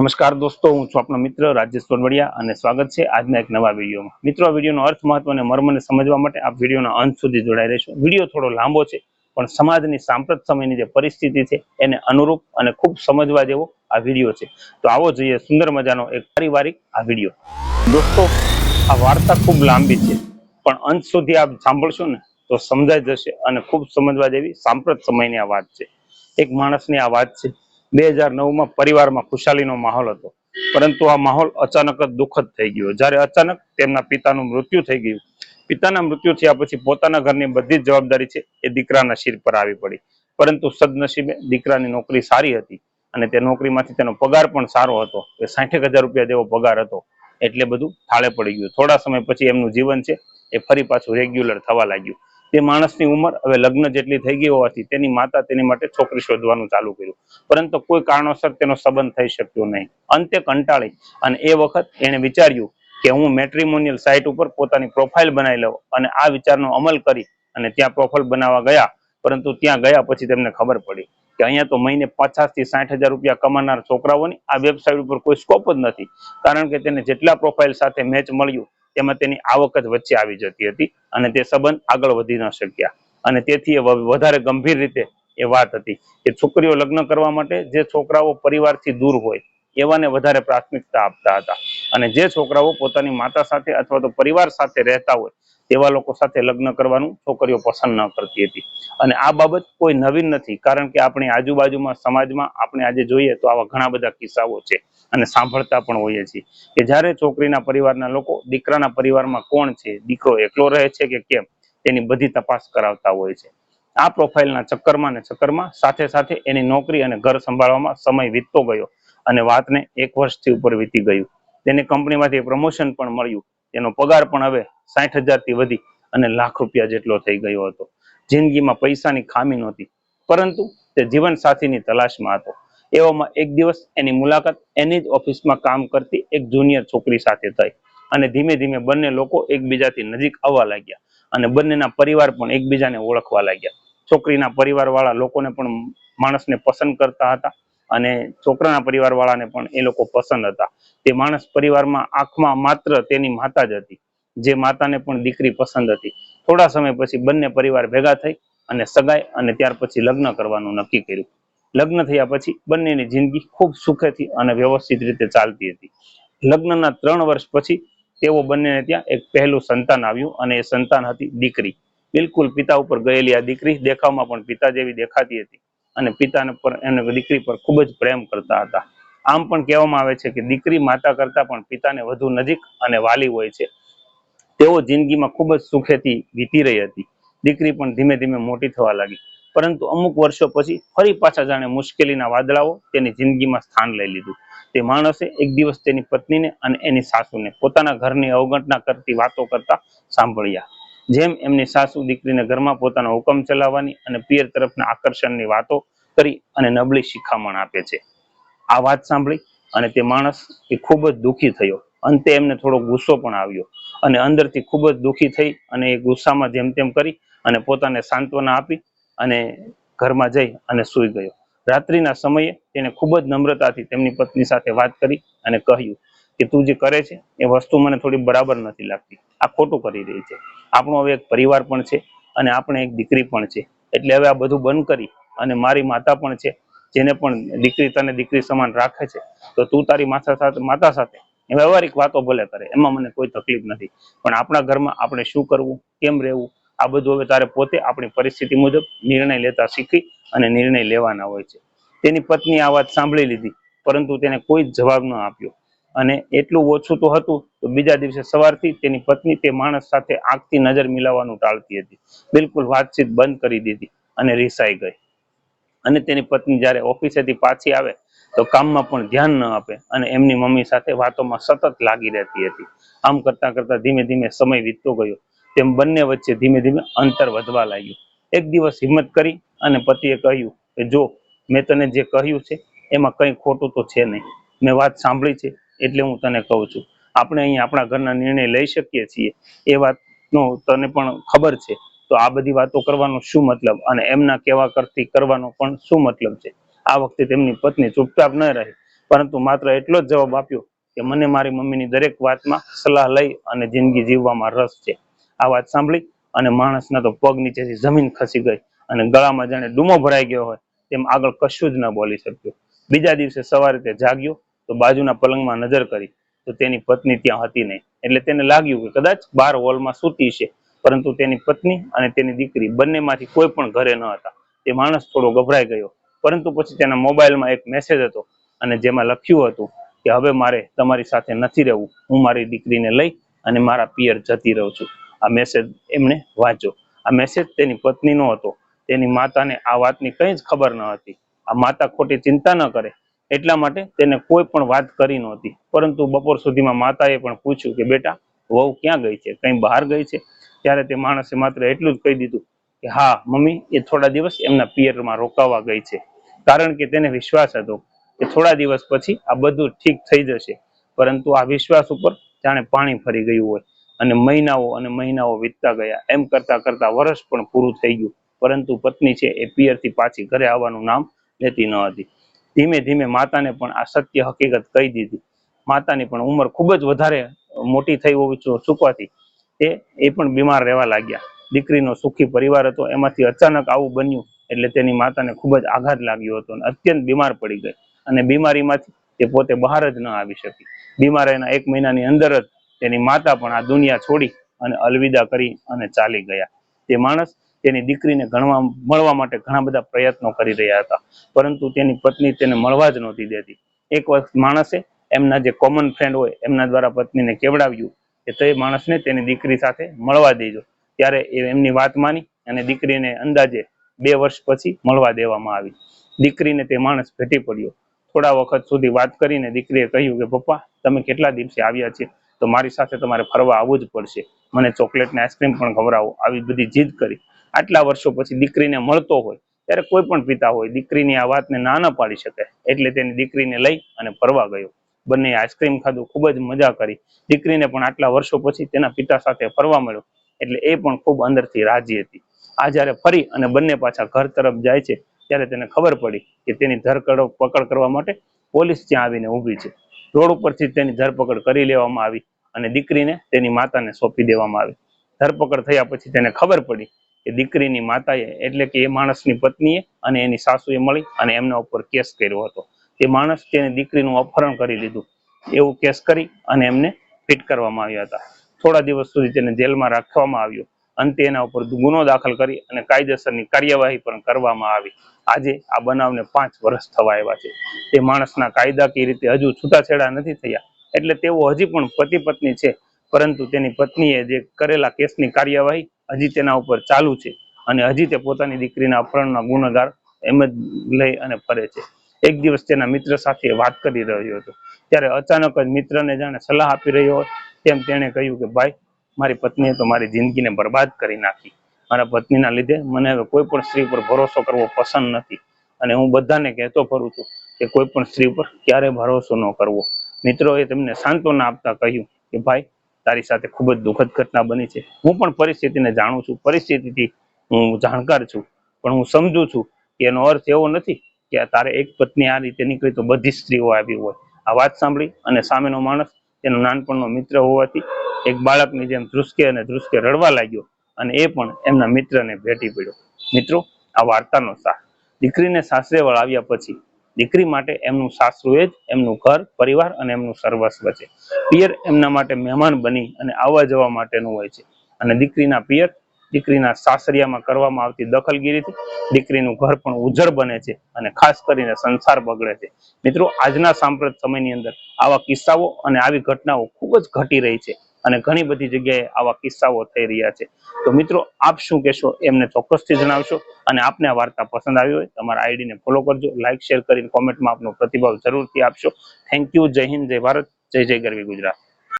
નમસ્કાર દોસ્તો, હું છું આપણો મિત્ર રાજેશ સોનવડિયા અને સ્વાગત છે આજના એક નવા વિડીયોમાં. મિત્રો, આ વિડીયોનો અર્થ મહત્વ અને મર્મને સમજવા માટે આ વિડીયોના અંત સુધી જોડાઈ રહેશો. વીડિયો થોડો લાંબો છે, પણ સમાજની સાંપ્રત સમયની જે પરિસ્થિતિ છે, એને અનુરૂપ અને ખૂબ સમજવા જેવો આ વીડિયો છે. તો આવો જોઈએ સુંદર મજાનો એક પારિવારિક આ વીડિયો. દોસ્તો, આ વાર્તા ખૂબ લાંબી છે, પણ અંત સુધી આપ સાંભળશો ને, તો સમજાઈ જશે અને ખૂબ સમજવા જેવી સાંપ્રત સમયની આ વાત છે. એક માણસની આ વાત છે બે હજાર નવમાં પરિવારમાં ખુશાલીનો માહોલ હતો. પરંતુ આ માહોલ અચાનક જ દુઃખદ થઈ ગયો. જ્યારે અચાનક તેમના પિતાનું મૃત્યુ થઈ ગયું. પિતાના મૃત્યુ થયા પછી પોતાના ઘરની બધી જ જવાબદારી છે એ દીકરાના શિર પર આવી પડી. પરંતુ સદનસીબે દીકરાની નોકરી સારી હતી અને તે નોકરીમાંથી તેનો પગાર પણ સારો હતો. એ સાઠેક હજાર રૂપિયા જેવો પગાર હતો. એટલે બધું થાળે પડી ગયું. થોડા સમય પછી એમનું જીવન છે એ ફરી પાછું રેગ્યુલર થવા લાગ્યું. તે માણસની ઉંમર હવે લગ્ન જેટલી થઈ ગઈ હોવાથી તેની માતા તેની માટે છોકરી શોધવાનું ચાલુ કર્યું. પરંતુ કોઈ કારણોસર તેનો સંબંધ થઈ શક્યો નહીં. અંતે કંટાળી અને એ વખત એણે વિચાર્યું કે હું મેટ્રિમોનિયલ સાઇટ ઉપર પોતાની પ્રોફાઇલ બનાવી લઉં અને આ વિચારનો અમલ કરી અને ત્યાં પ્રોફાઇલ બનાવવા ગયા. પરંતુ ત્યાં ગયા પછી તેમને ખબર પડી કે અહીંયા તો મહિને પચાસથી સાઠ હજાર રૂપિયા કમાનાર છોકરાઓની આ વેબસાઇટ ઉપર કોઈ સ્કોપ જ નથી. કારણ કે તેને જેટલા પ્રોફાઇલ સાથે મેચ મળ્યું તેમાં તેની આવક જ વચ્ચે આવી જતી હતી અને તે સંબંધ આગળ વધી ન શક્યા. અને તેથી એ વધારે ગંભીર રીતે એ વાત હતી કે છોકરીઓ લગ્ન કરવા માટે જે છોકરાઓ પરિવારથી દૂર હોય એવાને વધારે પ્રાથમિકતા આપતા હતા. અને જે છોકરાઓ પોતાની માતા સાથે અથવા તો પરિવાર સાથે રહેતા હોય તેવા લોકો સાથે લગ્ન કરવાનું છોકરીઓ પસંદ ન કરતી હતી. અને આ બાબત કોઈ નવીન નથી, કારણ કે આપણી આજુબાજુમાં સમાજમાં આપણે આજે જોઈએ તો આવા ઘણા બધા કિસ્સાઓ છે અને સાંભળતા પણ હોઈએ છીએ કે જ્યારે છોકરીના પરિવારના લોકો, દીકરાના પરિવારમાં કોણ છે, દીકરો એકલો રહે છે કે કેમ, તેની બધી તપાસ કરાવતા હોય છે. આ પ્રોફાઇલના ચક્કરમાં ને ચક્કરમાં સાથે સાથે એની નોકરી અને ઘર સંભાળવામાં સમય વીતતો ગયો અને વાતને એક વર્ષથી ઉપર વીતી ગયું. તેને કંપનીમાંથી પ્રમોશન પણ મળ્યું. તેનો પગાર પણ હવે સાઠ હજારથી વધી અને લાખ રૂપિયા જેટલો થઈ ગયો હતો. જિંદગીમાં પૈસાની ખામી નહોતી, પરંતુ તે જીવન સાથીની તલાશમાં હતો. એવામાં એક દિવસ એની મુલાકાત એની જ ઓફિસમાં કામ કરતી એક જુનિયર છોકરી સાથે થઈ અને ધીમે ધીમે બંને લોકો એકબીજાથી નજીક આવવા લાગ્યા અને બંનેના પરિવાર પણ એકબીજાને ઓળખવા લાગ્યા. છોકરીના પરિવાર વાળા લોકોને પણ માણસને પસંદ કરતા હતા અને છોકરાના પરિવાર વાળાને પણ એ લોકો પસંદ હતા. તે માણસ પરિવારમાં આંખમાં માત્ર તેની માતા જ હતી, જે માતાને પણ દીકરી પસંદ હતી. થોડા સમય પછી બંને પરિવાર ભેગા થઈ અને સગાઈ અને ત્યાર પછી લગ્ન કરવાનું નક્કી કર્યું. લગ્ન થયા પછી બંનેની જિંદગી ખૂબ સુખેથી અને વ્યવસ્થિત રીતે ચાલતી હતી. લગ્નના ત્રણ વર્ષ પછી તેઓ બંનેને ત્યાં એક પહેલું સંતાન આવ્યું અને એ સંતાન હતી દીકરી. બિલકુલ પિતા ઉપર ગયેલી આ દીકરી દેખાવમાં પણ પિતા જેવી દેખાતી હતી. અને પિતાને પર એને દીકરી પર ખૂબ જ પ્રેમ કરતા હતા. આમ પણ કહેવામાં આવે છે કે દીકરી માતા કરતા પણ પિતાને વધુ નજીક અને વાલી હોય છે. તેઓ જિંદગીમાં ખૂબ જ સુખેથી વીતી રહી હતી. દીકરી પણ ધીમે ધીમે મોટી થવા લાગી. પરંતુ અમુક વર્ષો પછી ફરી પાછા જાણે મુશ્કેલીના વાદળાઓ તેની જિંદગીમાં સ્થાન લઈ લીધું. તે માણસે એક દિવસ તેની પત્નીને અને એની સાસુને પોતાના ઘરની અવગણના કરતી વાતો કરતા સાંભળ્યા. જેમ એમની સાસુ દીકરીને ઘરમાં પોતાનો હુકમ ચલાવવાની અને પિયર તરફના આકર્ષણની વાતો કરી અને નબળી શિખામણ આપે છે. આ વાત સાંભળી અને તે માણસ એ ખૂબ જ દુઃખી થયો. અંતે એમને થોડો ગુસ્સો પણ આવ્યો અને અંદરથી ખૂબ જ દુઃખી થઈ અને એ ગુસ્સામાં જેમ તેમ કરી અને પોતાને સાંત્વના આપી અને ઘરમાં જઈ અને સૂઈ ગયો. રાત્રિના સમયે તેને ખૂબ જ નમ્રતાથી તેમની પત્ની સાથે વાત કરી અને કહ્યું કે તું જે કરે છે, એ વસ્તુ મને થોડી બરાબર નથી લાગતી. આ ખોટું કરી રહી છે. આપણો હવે એક પરિવાર પણ છે અને આપણે એક દીકરી પણ છે. એટલે હવે આ બધું બંધ કરી અને મારી માતા પણ છે, જેને પણ દીકરી તને દીકરી સમાન રાખે છે, તો તું તારી માતા સાથે માતા સાથે વ્યવહારિક વાતો ભલે કરે, એમાં મને કોઈ તકલીફ નથી. પણ આપણા ઘરમાં આપણે શું કરવું, કેમ રહેવું, આ બધું હવે તારે પોતે આપણી પરિસ્થિતિ મુજબ નિર્ણય લેતા શીખી અને નિર્ણય લેવાના હોય છે. તેની પત્ની આ વાત સાંભળી લીધી, પરંતુ તેને કોઈ જવાબ ન આપ્યો. અને એટલું ઓછું તો હતું, તો બીજા દિવસે સવારથી તેની પત્ની તે માણસ સાથે આંખથી નજર મિલાવવાનું ટાળતી હતી. બિલકુલ વાતચીત બંધ કરી દીધી અને રિસાઈ ગઈ. અને તેની પત્ની જ્યારે ઓફિસેથી પાછી આવે, તો કામમાં પણ ધ્યાન ન આપે અને એમની મમ્મી સાથે વાતોમાં સતત લાગી રહેતી હતી. આમ કરતા કરતા ધીમે ધીમે સમય વીતતો ગયો. તેમ બંને વચ્ચે ધીમે ધીમે અંતર વધવા લાગ્યું. એક દિવસ હિંમત કરી અને પતિએ કહ્યું કે, જો, મેં તને જે કહ્યું છે, એમાં કંઈ ખોટું તો છે નહીં. મેં વાત સાંભળી છે એટલે હું તને કહું છું. આપણે અહીં આપણા ઘરના નિર્ણય લઈ શકીએ છીએ. એ વાતનો તને પણ ખબર છે. તો આ બધી વાતો કરવાનો શું મતલબ? અને એમના કહેવા કરતી કરવાનો પણ શું મતલબ છે? આ વખતે તેમની પત્ની ચૂપચાપ ન રહી. પરંતુ માત્ર એટલો જ જવાબ આપ્યો કે મને મારી મમ્મીની દરેક વાતમાં સલાહ લઈ અને જિંદગી જીવવામાં રસ છે. આ વાત સાંભળી અને માણસના તો પગ નીચેથી જમીન ખસી ગઈ અને ગળામાં જાણે ડૂમો ભરાઈ ગયો હોય તેમ આગળ કશું જ ન બોલી શક્યો. બીજા દિવસે સવારે તે જાગ્યો તો બાજુના પલંગમાં નજર કરી તો તેની પત્ની ત્યાં હતી નહીં. એટલે તેને લાગ્યું કે કદાચ બાર હોલમાં સૂતી છે, પરંતુ તેની પત્ની અને તેની દીકરી બંનેમાંથી કોઈ પણ ઘરે ન હતા. તે માણસ થોડો ગભરાઈ ગયો, પરંતુ પછી તેના મોબાઈલમાં એક મેસેજ હતો અને જેમાં લખ્યું હતું કે હવે મારે તમારી સાથે નથી રહેવું, હું મારી દીકરીને લઈ અને મારા પિયર જતી રહું છું. આ મેસેજ એમણે વાંચ્યો. આ મેસેજ તેની પત્નીનો હતો. તેની માતાને આ વાતની કંઈ જ ખબર ન હતી. આ માતા ખોટી ચિંતા ન કરે. એટલા માટે તેને કોઈ પણ વાત કરી નહોતી. પરંતુ બપોર સુધીમાં માતાએ પણ પૂછ્યું કે, બેટા, વહુ ક્યાં ગઈ છે? કંઈ બહાર ગઈ છે? ત્યારે તે માણસે માત્ર એટલું જ કહી દીધું કે, હા, મમ્મી, એ થોડા દિવસ એમના પિયરમાં રોકાવા ગઈ છે. કારણ કે તેને વિશ્વાસ હતો કે થોડા દિવસ પછી આ બધું ઠીક થઈ જશે. પરંતુ આ વિશ્વાસ ઉપર જાણે પાણી ફરી ગયું હોય અને મહિનાઓ અને મહિનાઓ વીતતા ગયા. એમ કરતા કરતા વર્ષ પણ પૂરું થઈ ગયું. પરંતુ પત્ની છે એ પિયરથી પાછી ઘરે આવવાનું નામ લેતી ન હતી. ધીમે ધીમે માતાને પણ આ સત્ય હકીકત કહી દીધી. માતાની પણ ઉંમર ખૂબ જ વધારે મોટી થઈ હોવી ચૂકવાથી એ એ પણ બીમાર રહેવા લાગ્યા. દીકરીનો સુખી પરિવાર હતો, એમાંથી અચાનક આવું બન્યું એટલે તેની માતાને ખૂબ જ આઘાત લાગ્યો હતો અને અત્યંત બીમાર પડી ગઈ અને બીમારીમાંથી તે પોતે બહાર જ ન આવી શકી. બીમાર એના એક મહિનાની અંદર જ તેની માતા પણ આ દુનિયા છોડી અને અલવિદા કરી અને ચાલી ગયા. તે માણસ તેની દીકરીને ગણવા, મળવા માટે ઘણા બધા પ્રયત્નો કરી રહ્યા હતા. પરંતુ તેની પત્ની તેને મળવા જ નહોતી દેતી. એક વખત માણસે એમના જે કોમન ફ્રેન્ડ હોય, એમના દ્વારા પત્નીને કેવડાવ્યું કે તે માણસને તેની દીકરી સાથે મળવા દેજો. ત્યારે એમની વાત માની અને દીકરીને અંદાજે બે વર્ષ પછી મળવા દેવામાં આવી. દીકરીને તે માણસ ભેટી પડ્યો. થોડા વખત સુધી વાત કરીને દીકરીએ કહ્યું કે, પપ્પા, તમે કેટલા દિવસે આવ્યા છે? તો મારી સાથે તમારે ફરવા આવવું જ પડશે. મને ચોકલેટ ને આઈસ્ક્રીમ પણ ખવડાવો. આવી બધી જીદ કરી. આટલા વર્ષો પછી દીકરીને મળતો હોય, ત્યારે કોઈ પણ પિતા હોય, દીકરીની આ વાતને ના ન પાડી શકે. એટલે તેની દીકરીને લઈ અને ફરવા ગયો. બંને આઈસ્ક્રીમ ખાધું, ખૂબ જ મજા કરી. દીકરીને પણ આટલા વર્ષો પછી તેના પિતા સાથે ફરવા મળ્યો. એટલે એ પણ ખૂબ અંદરથી રાજી હતી. આ જ્યારે ફરી અને બંને પાછા ઘર તરફ જાય છે, ત્યારે તેને ખબર પડી કે તેની ધરકડ પકડ કરવા માટે પોલીસ ત્યાં આવીને ઊભી છે. રોડ ઉપરથી તેની ધરપકડ કરી લેવામાં આવી અને દીકરીને તેની માતાને સોંપી દેવામાં આવી. ધરપકડ થયા પછી તેને ખબર પડી કે દીકરીની માતાએ, એટલે કે એ માણસની પત્નીએ અને એની સાસુએ મળી અને એમના ઉપર કેસ કર્યો હતો. તે માણસ તેની દીકરીનું અપહરણ કરી લીધું એવું કેસ કરી અને એમને ફિટ કરવામાં આવ્યા હતા. થોડા દિવસ સુધી તેને જેલમાં રાખવામાં આવ્યો. અંતે એના ઉપર ગુનો દાખલ કરી અને કાયદેસરની કાર્યવાહી પણ કરવામાં આવી. આજે આ બનાવને પાંચ વર્ષ થવા આવ્યા છે. તે માણસના કાયદાકીય રીતે હજુ છૂટાછેડા નથી થયા. એટલે તેઓ હજી પણ પતિ પત્ની છે. પરંતુ તેની પત્નીએ જે કરેલા કેસની કાર્યવાહી હજી તેના ઉપર ચાલુ છે અને હજી તે પોતાની દીકરીના અપહરણના ગુનેગાર એમ જ લઈ અને ફરે છે. એક દિવસ તેના મિત્ર સાથે વાત કરી રહ્યો હતો. ત્યારે અચાનક જ મિત્રને જાણે સલાહ આપી રહ્યો હોય તેમ તેણે કહ્યું કે, ભાઈ, મારી પત્નીએ તો મારી જિંદગીને બરબાદ કરી નાખી. મારા પત્નીના લીધે મને હવે કોઈ પણ સ્ત્રી પર ભરોસો કરવો પસંદ નથી. અને હું બધાને કહેતો ફરું છું કે, કોઈ પણ સ્ત્રી પર ક્યારે ભરોસો ન કરવો. મિત્રોએ તેમને સાંત્વના આપતા કહ્યું કે, ભાઈ તારી સાથે ખૂબ જ દુઃખદ ઘટના બની છે. હું પણ પરિસ્થિતિને જાણું છું, પરિસ્થિતિથી હું જાણકાર છું, પણ હું સમજુ છું કે એનો અર્થ એવો નથી કે તારે એક પત્ની આ રીતે નીકળી તો બધી સ્ત્રીઓ આવી હોય. આ વાત સાંભળી અને સામેનો માણસ તેનો નાનપણનો મિત્ર હોવાથી એક બાળકની જેમ ધ્રુસકે અને ધ્રુસકે રડવા લાગ્યો અને એ પણ એમના મિત્રને ભેટી પડ્યો. મિત્રો, આ વાર્તાનો સાર. દીકરીને સાસરે વળાવ્યા પછી દીકરી માટે એમનું સાસરું એ જ, એમનું ઘર, પરિવાર અને એમનું સર્વસ્વ છે. પિયર એમના માટે મહેમાન બની અને આવવા જવા માટેનું હોય છે. અને દીકરીના પિયર, દીકરીના સાસરિયામાં કરવામાં આવતી દખલગીરીથી દીકરીનું ઘર પણ ઉજળ બને છે અને ખાસ કરીને સંસાર બગડે છે. મિત્રો, આજના સાંપ્રત સમયની અંદર આવા કિસ્સાઓ અને આવી ઘટનાઓ ખૂબ જ ઘટી રહી છે. અને ઘણી બધી જગ્યાએ આવા કિસ્સાઓ થઈ રહ્યા છે. તો મિત્રો, આપ શું કહેશો? એમને ચોક્કસથી જણાવશો અને આપને આ વાર્તા પસંદ આવી હોય, તમારા આઈડીને ફોલો કરજો લાઇક શેર કરીને કોમેન્ટમાં આપનો પ્રતિભાવ જરૂરથી આપશો. થેન્ક યુ જય હિન્દ, જય ભારત, જય જય ગરવી ગુજરાત.